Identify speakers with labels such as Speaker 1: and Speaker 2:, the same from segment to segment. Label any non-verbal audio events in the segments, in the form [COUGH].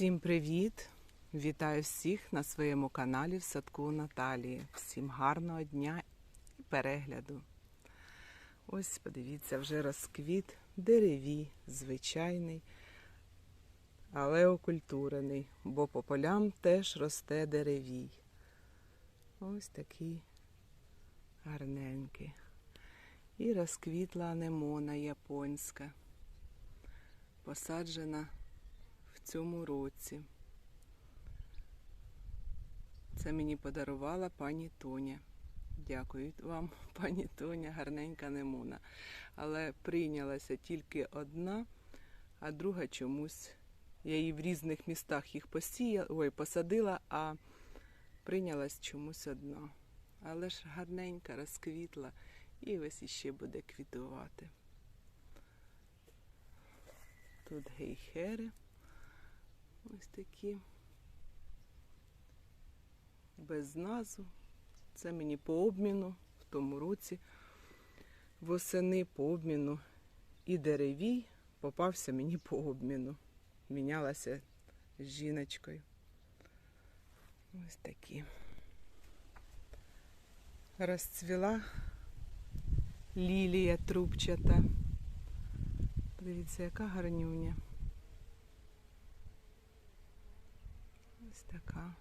Speaker 1: Всім привіт! Вітаю всіх на своєму каналі в садку Наталії. Всім гарного дня і перегляду. Ось, подивіться, вже розквіт дереві, звичайний, але окультурений, бо по полям теж росте деревій. Ось такий гарненький. І розквітла анемона японська, посаджена цьому році. Це мені подарувала пані Тоня. Дякую вам, [LAUGHS] пані Тоня, гарненька немона. Але прийнялася тільки одна, а друга чомусь. Я її в різних містах їх посіяла, ой, посадила, а прийнялась чомусь одна. Але ж гарненька, розквітла і ось іще буде квітувати. Тут гейхери. Ось такі. Без назу. Це мені по обміну в тому році. Восени по обміну. І деревій попався мені по обміну. Мінялася жіночкою. Ось такі. Розцвіла лілія трубчата. Дивіться, яка гарнюня. Така.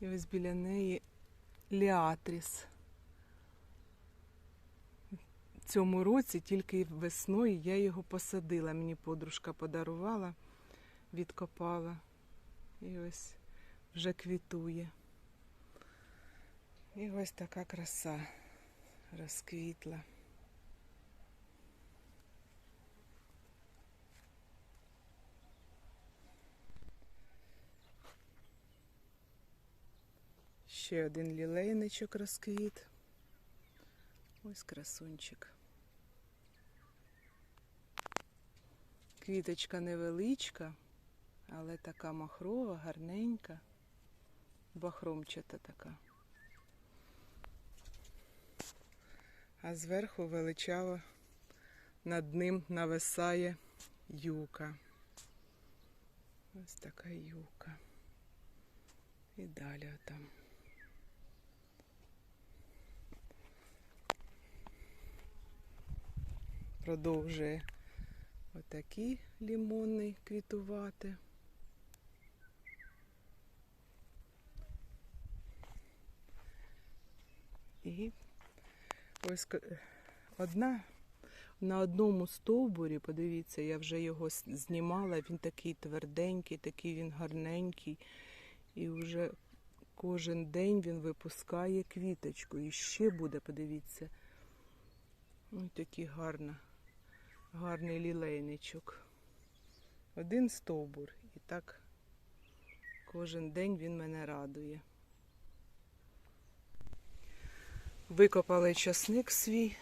Speaker 1: І ось біля неї ліатріс. Цьому році тільки весною я його посадила. Мені подружка подарувала, відкопала. І ось вже квітує. І ось така краса розквітла. Ще один лілейничок розквіт. Ось красунчик. Квіточка невеличка, але така махрова, гарненька, бахромчата така. А зверху величаво над ним нависає юка. Ось така юка. І далі там. Продовжує отакий лімонний квітувати. І ось одна на одному стовбурі, подивіться, я вже його знімала, він такий тверденький, такий він гарненький. І вже кожен день він випускає квіточку. І ще буде, подивіться. Ось такий гарна, гарний лілейничок. Один стовбур. І так кожен день він мене радує. Викопали часник свій.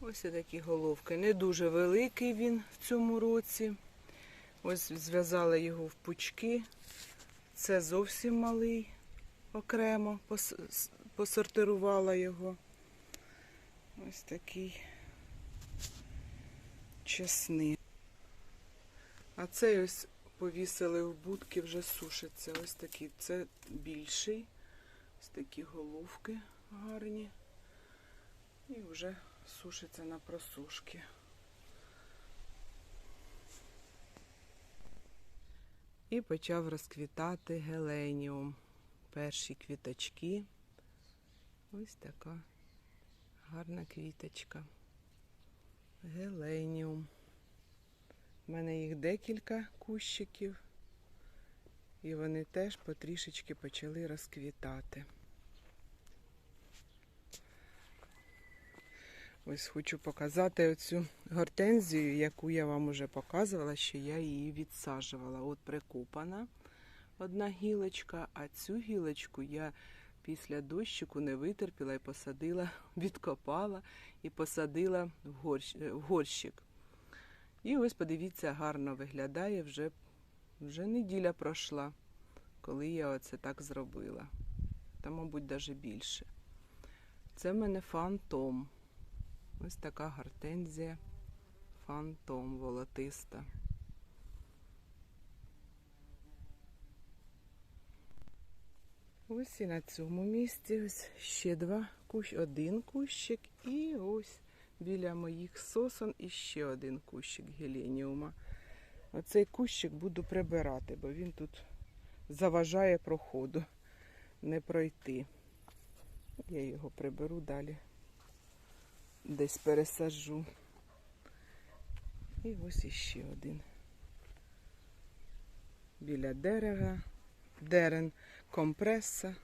Speaker 1: Ось такі головки. Не дуже великий він в цьому році. Ось зв'язала його в пучки. Це зовсім малий окремо посортирувала його. Ось такий чесник. А цей ось повісили в будки, вже сушиться. Ось такий. Це більший. Ось такі головки гарні. І вже сушиться на просушки. І почав розквітати геленіум. Перші квіточки. Ось така гарна квіточка. Геленіум. У мене їх декілька кущиків. І вони теж потрішечки почали розквітати. Ось хочу показати оцю гортензію, яку я вам уже показувала, що я її відсаджувала. От прикопана одна гілочка, а цю гілочку я після дощику не витерпіла і посадила, [LAUGHS] відкопала і посадила в, горщ, в горщик. І ось подивіться, гарно виглядає, вже, вже неділя пройшла, коли я оце так зробила. Та, мабуть, навіть більше. Це в мене фантом. Ось така гортензія фантом волотиста. Ось і на цьому місці ось ще два кущ, один кущик, і ось біля моїх сосон іще один кущик геленіума. Оцей кущик буду прибирати, бо він тут заважає проходу не пройти. Я його приберу далі. Десь пересаджу. І ось іще один. Біля дерева, дерен компреса,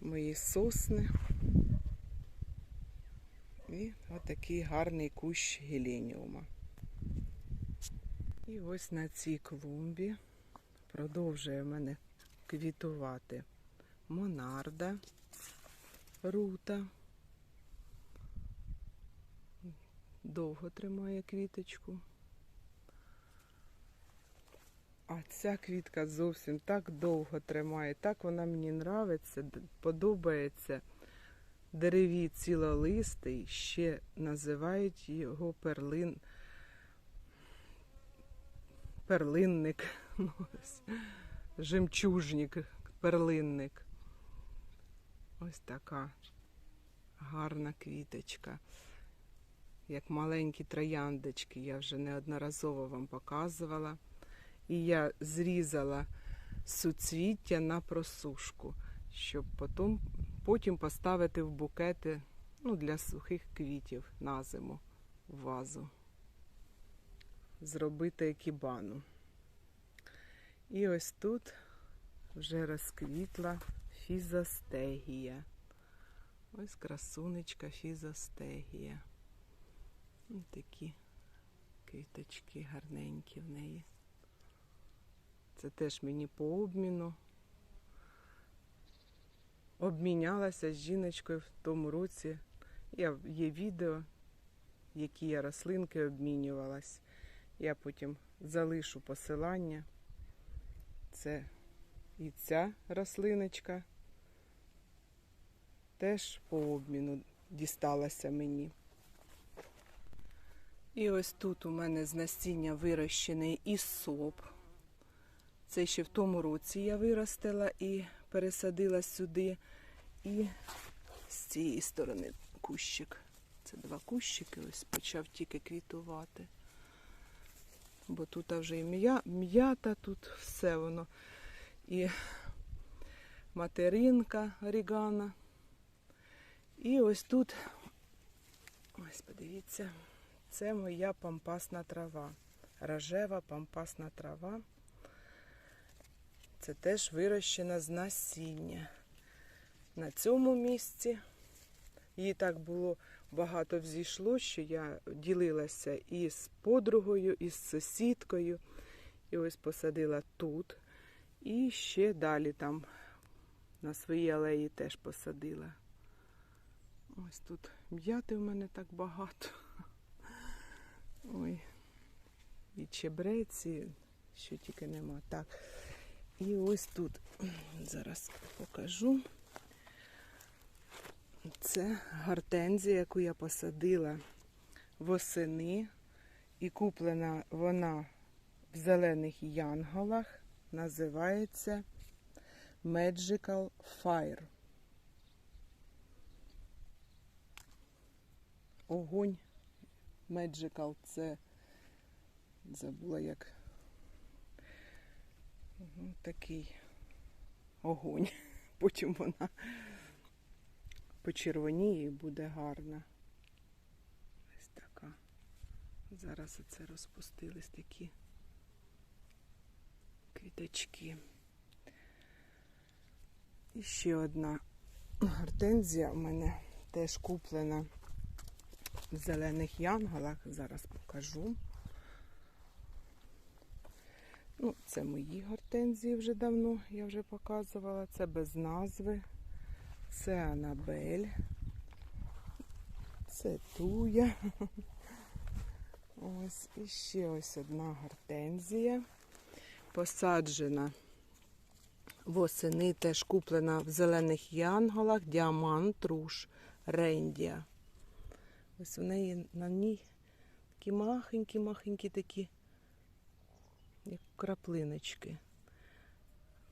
Speaker 1: мої сосни. І отакий гарний кущ геленіума. І ось на цій клумбі продовжує в мене квітувати монарда, рута. Довго тримає квіточку. А ця квітка зовсім так довго тримає, так вона мені нравиться, подобається. Дереві цілолистий, ще називають його перлин. Перлинник. Ну. Жемчужник, перлинник. Ось така гарна квіточка. Як маленькі трояндочки, я вже неодноразово вам показувала. І я зрізала суцвіття на просушку, щоб потім, потім поставити в букети ну, для сухих квітів на зиму в вазу. Зробити екібану. І ось тут вже розквітла фізостегія. Ось красунечка фізостегія. Ось такі квіточки гарненькі в неї. Це теж мені по обміну. Обмінялася з жіночкою в тому році. Я, є відео, які я рослинки обмінювалась. Я потім залишу посилання. Це і ця рослиночка теж по обміну дісталася мені. І ось тут у мене з насіння вирощений ісоп. Це ще в тому році я виростила і пересадила сюди. І з цієї сторони кущик. Це два кущики, ось почав тільки квітувати. Бо тут вже і м'я- м'ята, тут все воно. І материнка орігана. І ось тут, ось подивіться, це моя пампасна трава. Рожева пампасна трава. Це теж вирощена з насіння. На цьому місці її так було багато взійшло, що я ділилася і з подругою, і з сусідкою. І ось посадила тут. І ще далі там на своїй алеї теж посадила. Ось тут м'яти в мене так багато. Ой. І чебреці, що тільки нема. Так. І ось тут зараз покажу. Це гортензія, яку я посадила восени. І куплена вона в зелених янголах. Називається Magical Fire. Огонь Magical це забула як Ну, такий огонь. [LAUGHS] Потім вона почервоніє і буде гарна. Ось така. Зараз оце розпустились такі квіточки. І ще одна гортензія у мене теж куплена в зелених янголах. Зараз покажу. Ну, це мої гортензії вже давно, я вже показувала. Це без назви. Це Анабель. Це Туя. [LAUGHS] Ось і ще ось одна гортензія. Посаджена восени, теж куплена в зелених янголах, діамант, руш, рендія. Ось в неї на ній такі махенькі-махенькі такі як краплиночки.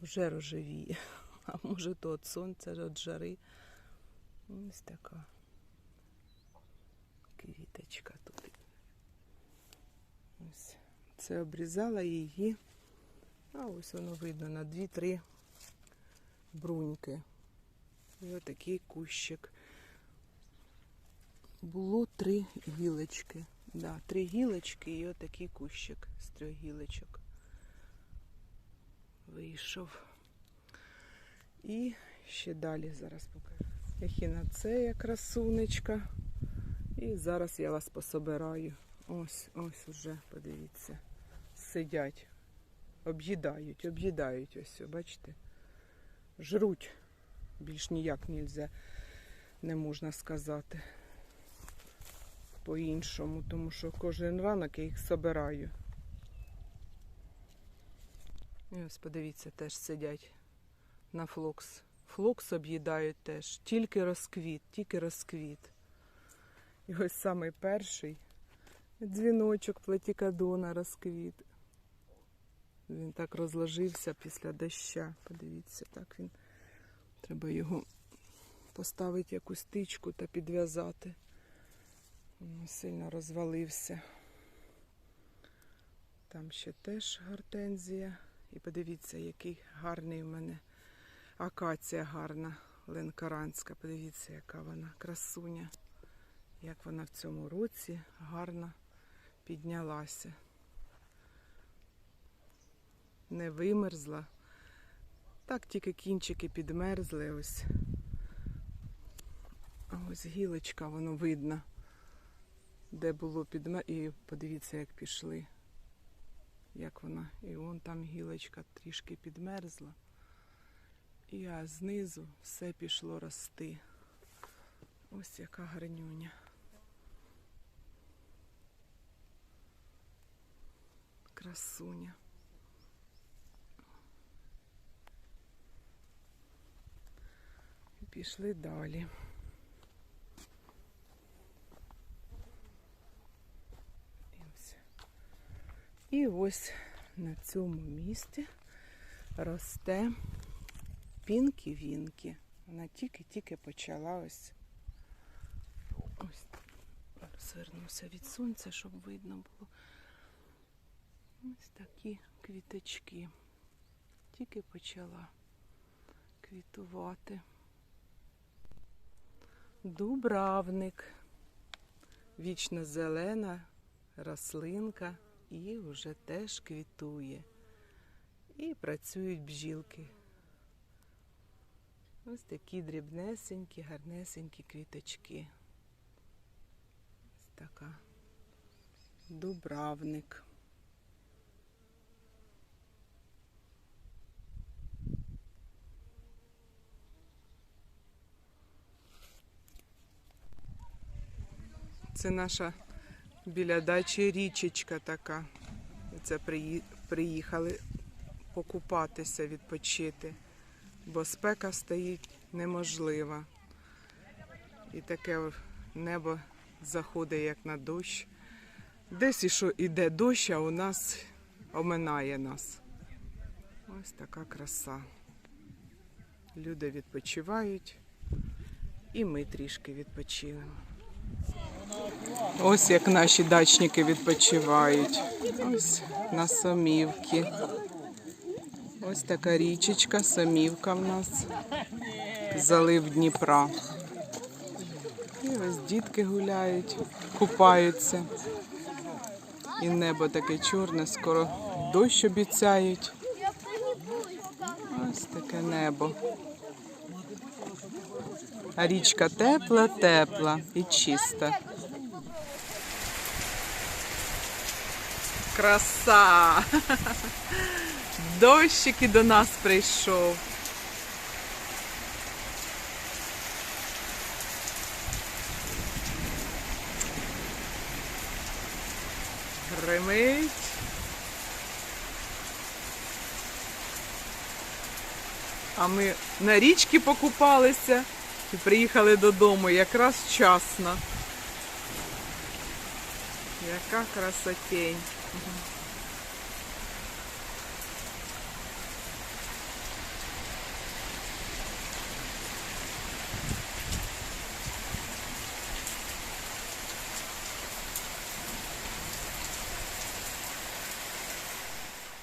Speaker 1: Вже рожевіє. [LAUGHS] а може то від сонця, від жари. Ось така квіточка тут. Ось. Це обрізала її. А ось воно видно на дві-три бруньки. І отакий кущик. Було три гілочки. Да, три гілочки і отакий кущик з трьох гілочок. Вийшов. І ще далі зараз покажу. Ехінацея красунечка. І зараз я вас пособираю. Ось, ось уже, подивіться. Сидять, об'їдають, об'їдають ось, бачите? Жруть. Більш ніяк нельзя, не можна сказати по-іншому, тому що кожен ранок я їх собираю. І ось подивіться, теж сидять на флокс. Флокс об'їдають теж, тільки розквіт, тільки розквіт. І ось самий перший дзвіночок платікадона розквіт. Він так розложився після доща. Подивіться, так він. Треба його поставити якусь тичку та підв'язати. Він Сильно розвалився. Там ще теж гортензія. І подивіться, який гарний у мене акація гарна, ленкаранська. Подивіться, яка вона красуня. Як вона в цьому році гарно піднялася. Не вимерзла. Так тільки кінчики підмерзли ось. Ось гілочка, воно видно, де було підмер... І подивіться, як пішли. Як вона. І вон там гілочка трішки підмерзла. І а знизу все пішло рости. Ось яка гарнюня. Красуня. Пішли далі. І ось. І ось на цьому місці росте пінкі-вінкі. Вона тільки-тільки почала ось. Ось звернуся від сонця, щоб видно було. Ось такі квіточки. Тільки почала квітувати. Дубравник. Вічно зелена рослинка і вже теж квітує. І працюють бджілки. Ось такі дрібнесенькі, гарнесенькі квіточки. Ось така дубравник. Це наша біля дачі річечка така. Це приїхали покупатися, відпочити, бо спека стоїть неможлива. І таке небо заходить як на дощ. Десь що іде дощ, а у нас оминає нас. Ось така краса. Люди відпочивають, і ми трішки відпочили. Ось як наші дачники відпочивають. Ось на Сомівки. Ось така річечка, Сомівка в нас. Залив Дніпра. І ось дітки гуляють, купаються. І небо таке чорне, скоро дощ обіцяють. Ось таке небо. А річка тепла, тепла і чиста. Краса! [LAUGHS] Дощик і до нас прийшов. Гримить. А ми на річці покупалися і приїхали додому якраз вчасно. Яка красотень.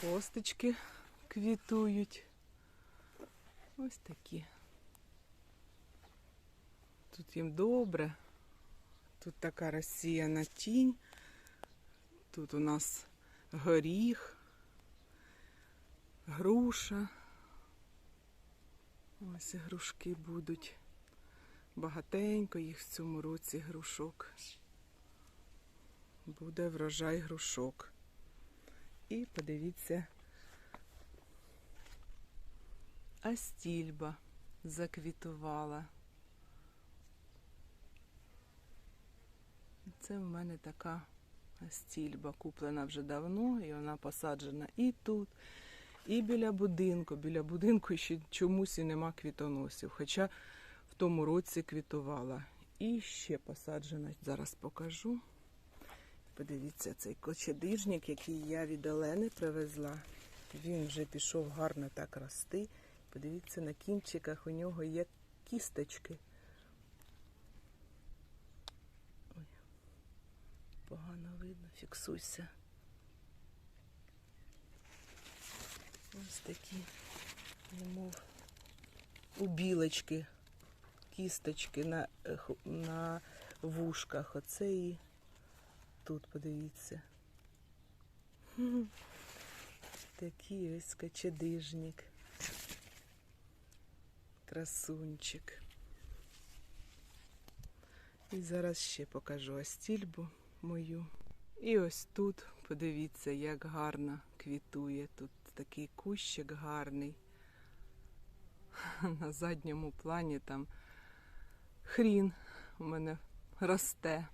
Speaker 1: Косточки квітують. Ось такі. Тут їм добре. Тут така розсіяна тінь. Тут у нас горіх, груша. Ось грушки будуть. Багатенько їх в цьому році грушок. Буде врожай грушок. І подивіться, астільба заквітувала. Це в мене така стільба куплена вже давно, і вона посаджена і тут, і біля будинку. Біля будинку ще чомусь і нема квітоносів. Хоча в тому році квітувала. І ще посаджена, зараз покажу. Подивіться, цей кочедижник, який я від Олени привезла. Він вже пішов гарно так рости. Подивіться, на кінчиках у нього є кісточки. Ой, погано фіксуйся. Ось такі, немов у білочки, кісточки на, е, на вушках. Оце і тут подивіться. [LAUGHS] Такий ось кочедижник. Красунчик. І зараз ще покажу астільбу мою. І ось тут, подивіться, як гарно квітує. Тут такий кущик гарний. На задньому плані там хрін у мене росте.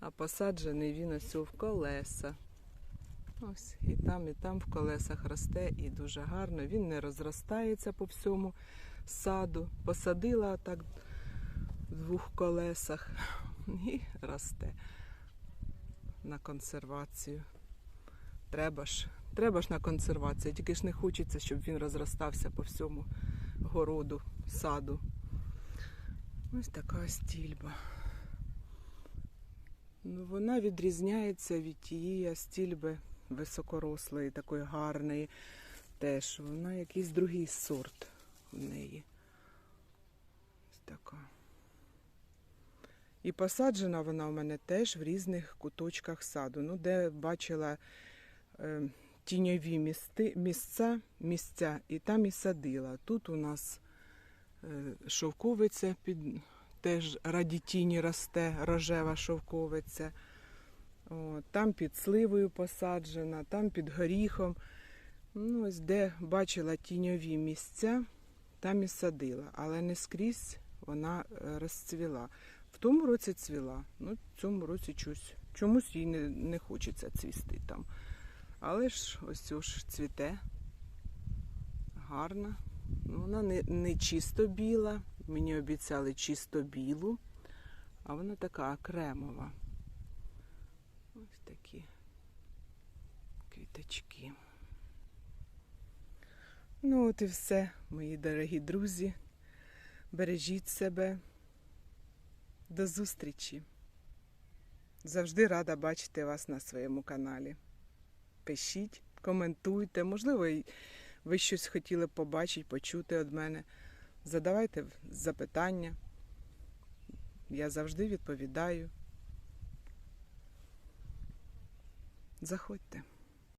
Speaker 1: А посаджений він ось в колеса. Ось і там, і там в колесах росте і дуже гарно. Він не розростається по всьому саду. Посадила так в двох колесах і росте на консервацію. Треба ж, треба ж на консервацію, тільки ж не хочеться, щоб він розростався по всьому городу, саду. Ось така стільба. Ну, вона відрізняється від тієї астільби високорослої, такої гарної. Теж вона якийсь другий сорт в неї. Ось така. І посаджена вона у мене теж в різних куточках саду. Ну, де бачила е, тіньові місти, місця, місця, і там і садила. Тут у нас е, шовковиця під теж раді тіні росте рожева шовковиця. О, там під сливою посаджена, там під горіхом. Ну, ось де бачила тіньові місця, там і садила, але не скрізь вона е, розцвіла. В тому році цвіла, ну в цьому році чусь, чомусь їй не, не хочеться цвісти там. Але ж ось ж цвіте. Гарна. Ну, вона не, не чисто біла. Мені обіцяли чисто білу, а вона така кремова. Ось такі квіточки. Ну, от і все, мої дорогі друзі. Бережіть себе. До зустрічі. Завжди рада бачити вас на своєму каналі. Пишіть, коментуйте. Можливо, ви щось хотіли побачити, почути від мене. Задавайте запитання. Я завжди відповідаю. Заходьте.